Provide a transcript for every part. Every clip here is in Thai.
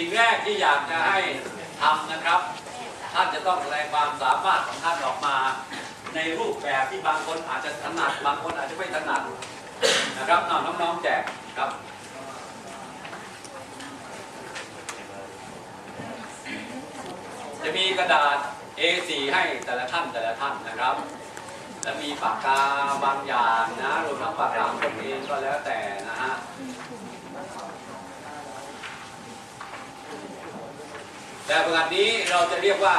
สิ่งแรกที่อยากจะให้ทำนะครับ ท่านจะต้องแสดงความสามารถของท่านออกมา ในรูปแบบที่บางคนอาจจะถนัดบางคนอาจจะไม่ถนัดนะครับน้องๆแจกครับจะมีกระดาษ A4 ให้แต่ละท่านแต่ละท่านนะครับ และมีปากกาบางอย่างนะรวมทั้งปากกาคนเองก็แล้วแต่นะฮะ แต่ประการนี้เราจะเรียกว่า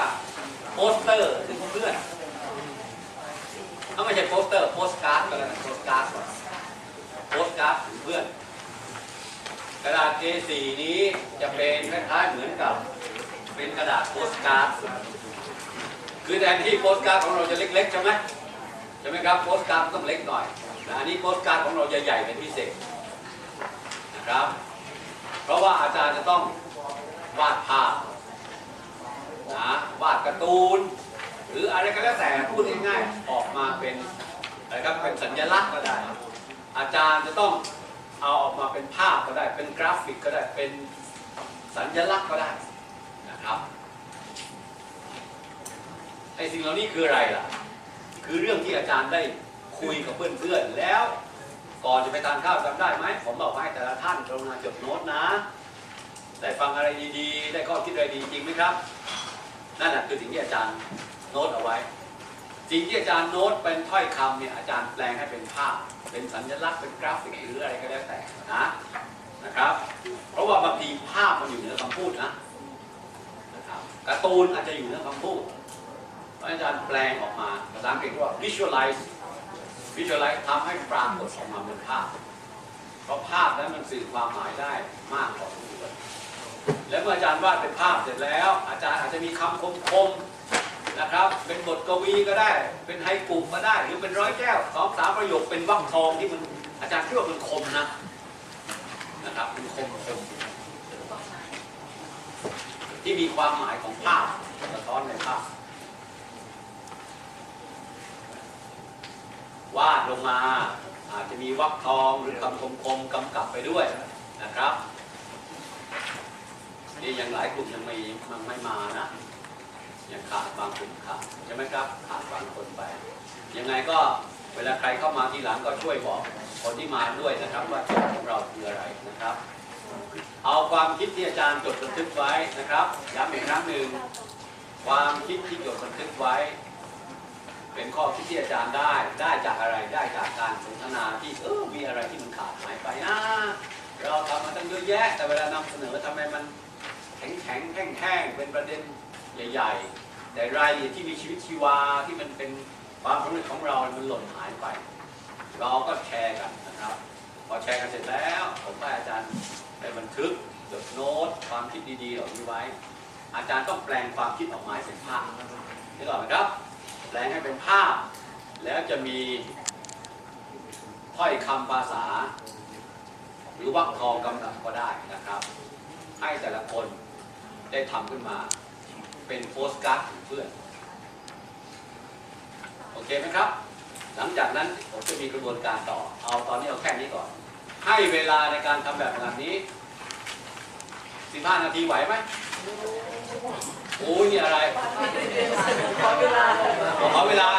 โปสเตอร์ถึงเพื่อนถ้าไม่ใช่โปสเตอร์โปสการ์ดก็แล้วกันโปสการ์ดก่อนโปสการ์ดเพื่อน กระดาษ A4 นี้จะเป็นคล้ายๆเหมือนกับเป็นกระดาษโปสการ์ดคือแทนที่โปสการ์ดของเราจะเล็กๆใช่ไหมใช่ไหมครับโปสการ์ดต้องเล็กหน่อยแต่อันนี้โปสการ์ดของเราจะใหญ่เป็นพิเศษนะครับ เพราะว่าอาจารย์จะต้องวาดภาพ นะวาดการ์ตูน หรืออะไรก็แล้วแต่พูดง่ายๆออกมาเป็นอะไรครับเป็นสัญลักษณ์ก็ได้ อาจารย์จะต้องเอาออกมาเป็นภาพก็ได้ เป็นกราฟิกก็ได้เป็นสัญลักษณ์ก็ได้นะครับไอ้สิ่งเหล่านี้คืออะไรล่ะ คือเรื่องที่อาจารย์ได้คุยกับเพื่อนๆ แล้วก่อนจะไปทานข้าวจำได้ไหม ผมบอกว่าให้แต่ละท่านกรุณาจดโน้ตนะ ได้ฟังอะไรดีๆ ได้ข้อคิดอะไรดีจริงไหมครับ นั่นแหละคือสิ่งที่อาจารย์โน้ตเอาไว้ สิ่งที่อาจารย์โน้ตเป็นถ้อยคำเนี่ยอาจารย์แปลงให้เป็นภาพ เป็นสัญลักษณ์เป็นกราฟิกหรืออะไรก็แล้วแต่นะนะครับ เพราะว่าบางทีภาพมันอยู่เหนือคำพูดนะนะครับการ์ตูนอาจจะอยู่เหนือคำพูดเพราะอาจารย์แปลงออกมาภาษาอังกฤษว่า visualize visualize ทำให้ปรากฏออกมาเป็นภาพ เพราะภาพนั้นมันสื่อความหมายได้มากกว่าผู้อื่น แล้วเมื่ออาจารย์วาดเป็นภาพเสร็จแล้ว อาจารย์อาจจะมีคำคมๆนะครับ เป็นบทกวีก็ได้ เป็นไฮกุ่มก็ได้ หรือเป็นร้อยแก้วสองสามประโยคเป็นวรรคทองที่มันอาจารย์คิดว่ามันคมนะนะครับเป็นคมคมที่มีความหมายของภาพสะท้อนในภาพวาดลงมาอาจจะมีวรรคทองหรือคำคมๆกำกับไปด้วยนะครับ นี่ยังหลายกลุ่มยังไม่มันไม่มานะยังขาดบางกลุ่มขาดใช่ไหมครับขาดบางคนไป ยังไงก็เวลาใครเข้ามาทีหลังก็ช่วยบอกคนที่มาด้วยนะครับว่าจของเราคืออะไรนะครับ เอาความคิดที่อาจารย์จดบันทึกไว้นะครับย้ำอีกครั้งหนึ่งความคิดที่จดบันทึกไว้ เป็นข้อคิดที่อาจารย์ได้ได้จากอะไรได้จากการสนทนาที่เออมีอะไรที่มันขาดหายไปนะเราทำมาตั้งเยอะแยะแต่เวลานำเสนอทำไมมัน แข็งแห้งๆเป็นประเด็นใหญ่ ๆ แต่รายละเอียดที่มีชีวิตชีวาที่มันเป็นความสำเร็จของเรา มันหล่นหายไป เราก็แชร์กันนะครับ พอแชร์กันเสร็จแล้ว ผมให้อาจารย์ได้บันทึกจดโน้ตความคิดดีๆเหล่านี้ไว้ อาจารย์ต้องแปลงความคิดออกมาเป็นภาพนี่ก่อครับ แปลงให้เป็นภาพ แล้วจะมีถ้อยคำภาษา หรือวรรคทองกำกับก็ได้นะครับ ให้แต่ละคน ได้ทำขึ้นมา เป็นโพสการ์ดถึงเพื่อน โอเคไหมครับ หลังจากนั้นผมจะมีกระบวนการต่อ เอาตอนนี้เอาแค่นี้ก่อน ให้เวลาในการทำแบบงานนี้ 15 นาทีไหวไหมโอ้ยนี่อะไร ขอเวลา ขอเวลา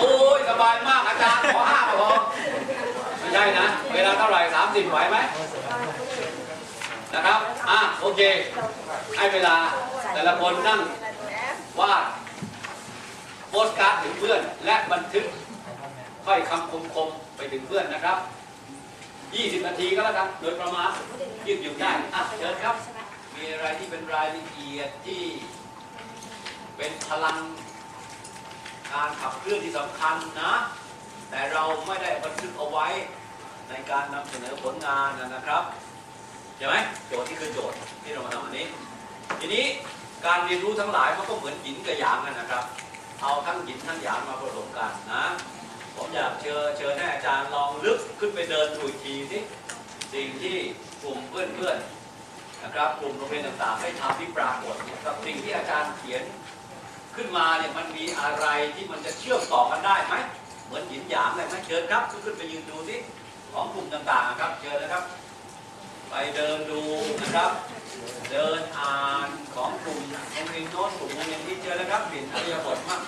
โอ้ยสบายมากอาจารย์ขอห้าพอไม่ใช่นะ เวลาเท่าไหร่ 30 ไหวไหมนะครับ อะ โอเค ให้เวลาแต่ละคนนั่งวาดโปสการ์ดถึงเพื่อน และบันทึกถ้อยคำคมๆไปถึงเพื่อนนะครับ 20 นาทีก็แล้วกันโดยประมาณยืดหยุ่นได้อะเชิญครับ มีอะไรที่เป็นรายละเอียดที่เป็นพลังการขับเคลื่อนที่สำคัญนะ แต่เราไม่ได้บันทึกเอาไว้ในการนำเสนอผลงานนะครับใช่ไหมโจทย์ที่คือโจทย์ที่เรามาทำอันนี้ ทีนี้การเรียนรู้ทั้งหลายมันก็เหมือนหินกับหยางกันนะครับ เอาทั้งหินทั้งหยางมาผสมกันนะผมอยากเชิญเชิญให้อาจารย์ลองลึกขึ้นไปเดินดูอีกทีสิสิ่งที่กลุ่มเพื่อนๆนะครับกลุ่มโรงเรียนต่างๆได้ทำที่ปรากฏกับสิ่งที่อาจารย์เขียนขึ้นมาเนี่ยมันมีอะไรที่มันจะเชื่อมต่อกันได้ไหมเหมือนหินหยางเลยไหมเชิญครับขึ้นไปยืนดูสิของกลุ่มต่างๆครับเชิญนะครับ ไปเดินดูนะครับ เดินอ่านของกลุ่มโรงเรียนโน้ตกลุ่มโรงเรียนที่เจอแล้วครับเปลี่ยนอริยบทมาก